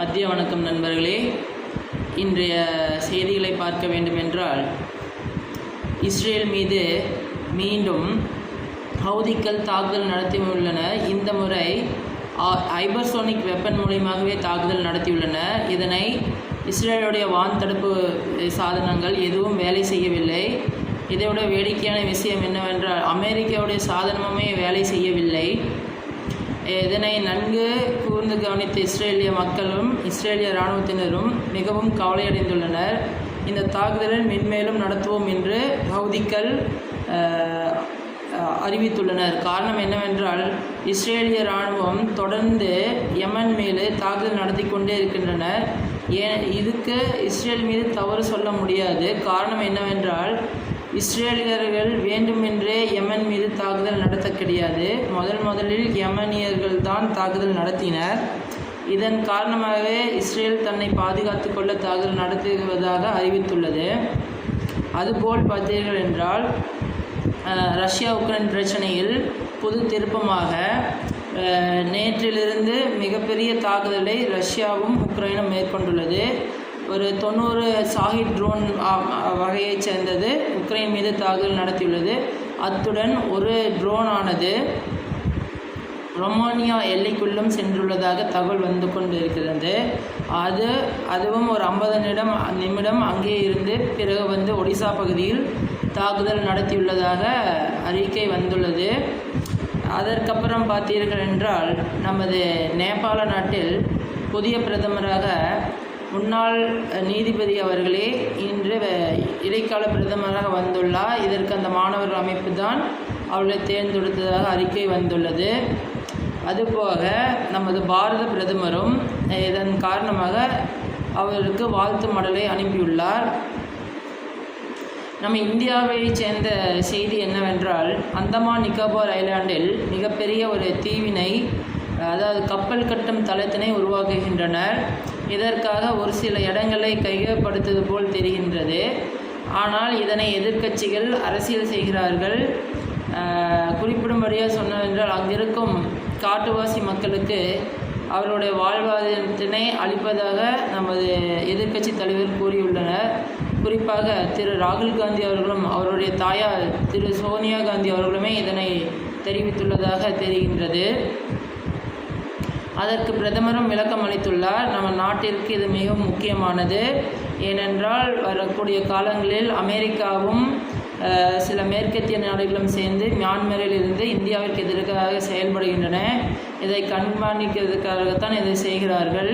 மத்திய வணக்கம் நண்பர்களே. இன்றைய செய்திகளை பார்க்க வேண்டுமென்றால் இஸ்ரேல் மீது மீண்டும் ஹவுதிக்கள் தாக்குதல் நடத்தியுள்ளனர் இந்த முறை ஆ- ஹைபர்சோனிக் வெப்பன் மூலியமாகவே தாக்குதல் நடத்தியுள்ளனர் இதனை இஸ்ரேலுடைய வான் தடுப்பு சாதனங்கள் எதுவும் வேலை செய்யவில்லை. இதைவிட வேடிக்கையான விஷயம் என்னவென்றால் அமெரிக்காவுடைய சாதனமுமே வேலை செய்யவில்லை. இதனை நன்கு கூர்ந்து கவனித்த இஸ்ரேலிய மக்களும் இஸ்ரேலிய இராணுவத்தினரும் மிகவும் கவலையடைந்துள்ளனர். இந்த தாக்குதலை மென்மேலும் நடத்துவோம் என்று ஹவுதிக்கள் அறிவித்துள்ளனர். காரணம் என்னவென்றால் இஸ்ரேலிய இராணுவம் தொடர்ந்து யமன் மீது தாக்குதல் நடத்தி கொண்டே இருக்கின்றனர். ஏன் இதுக்கு இஸ்ரேல் மீது தவறு சொல்ல முடியாது. காரணம் என்னவென்றால் இஸ்ரேலியர்கள் வேண்டுமென்றே யமன் மீது தாக்குதல் நடத்த கிடையாது. முதல் முதலில் யமனியர்கள் தான் தாக்குதல் நடத்தினர். இதன் காரணமாகவே இஸ்ரேல் தன்னை பாதுகாத்து கொள்ள தாக்குதல் நடத்துவதாக அறிவித்துள்ளது. அதுபோல் பார்த்தீர்கள் என்றால் ரஷ்யா உக்ரைன் பிரச்சனையில் புது திருப்பமாக நேற்றிலிருந்து மிகப்பெரிய தாக்குதலை ரஷ்யாவும் உக்ரைனும் மேற்கொண்டுள்ளது. ஒரு தொண்ணூறு சாஹிப் ட்ரோன் வகையைச் சேர்ந்தது உக்ரைன் மீது தாக்குதல் நடத்தியுள்ளது. அத்துடன் ஒரு ட்ரோன் ஆனது ரொமானியா எல்லைக்குள்ளும் சென்றுள்ளதாக தகவல் வந்து கொண்டு இருக்கிறது அது அதுவும் ஒரு ஐம்பது நிமிடம் நிமிடம் அங்கே இருந்து பிறகு வந்து ஒடிசா பகுதியில் தாக்குதல் நடத்தியுள்ளதாக அறிக்கை வந்துள்ளது. அதற்கப்புறம் பார்த்தீர்கள் என்றால் நமது நேபாள நாட்டில் புதிய பிரதமராக முன்னாள் நீதிபதி அவர்களே இன்று இடைக்கால பிரதமராக வந்துள்ளார். இதற்கு அந்த மாணவர்கள் அமைப்பு தான் அவர்களை தேர்ந்தெடுத்ததாக அறிக்கை வந்துள்ளது. அதுபோக நமது பாரத பிரதமரும் இதன் காரணமாக அவருக்கு வாழ்த்து மடலை அனுப்பியுள்ளார். நம்ம இந்தியாவை சேர்ந்த செய்தி என்னவென்றால் அந்தமான் நிக்கோபார் ஐலாண்டில் மிகப்பெரிய ஒரு தீவினை அதாவது கப்பல் கட்டும் தளத்தினை உருவாக்குகின்றனர். இதற்காக ஒரு சில இடங்களை கையகப்படுத்துவது போல் தெரிகின்றது. ஆனால் இதனை எதிர்க்கட்சிகள் அரசியல் செய்கிறார்கள். குறிப்பிடும்படியாக சொன்னவென்றால் அங்கிருக்கும் காட்டுவாசி மக்களுக்கு அவர்களுடைய வாழ்வாதாரத்தினை அளிப்பதாக நமது எதிர்க்கட்சி தலைவர் கூறியுள்ளனர். குறிப்பாக திரு ராகுல் காந்தி அவர்களும் அவருடைய தாயார் திரு சோனியா காந்தி அவர்களுமே இதனை தெரிவித்துள்ளதாக தெரிகின்றது. அதற்கு பிரதமரும் விளக்கம் அளித்துள்ளார். நம்ம நாட்டிற்கு இது மிகவும் முக்கியமானது. ஏனென்றால் வரக்கூடிய காலங்களில் அமெரிக்காவும் சில மேற்கத்திய நாடுகளும் சேர்ந்து மியான்மரில் இருந்து இந்தியாவிற்கு எதிராக செயல்படுகின்றன. இதை கண்காணிக்கிறதுக்காகத்தான் இதை செய்கிறார்கள்.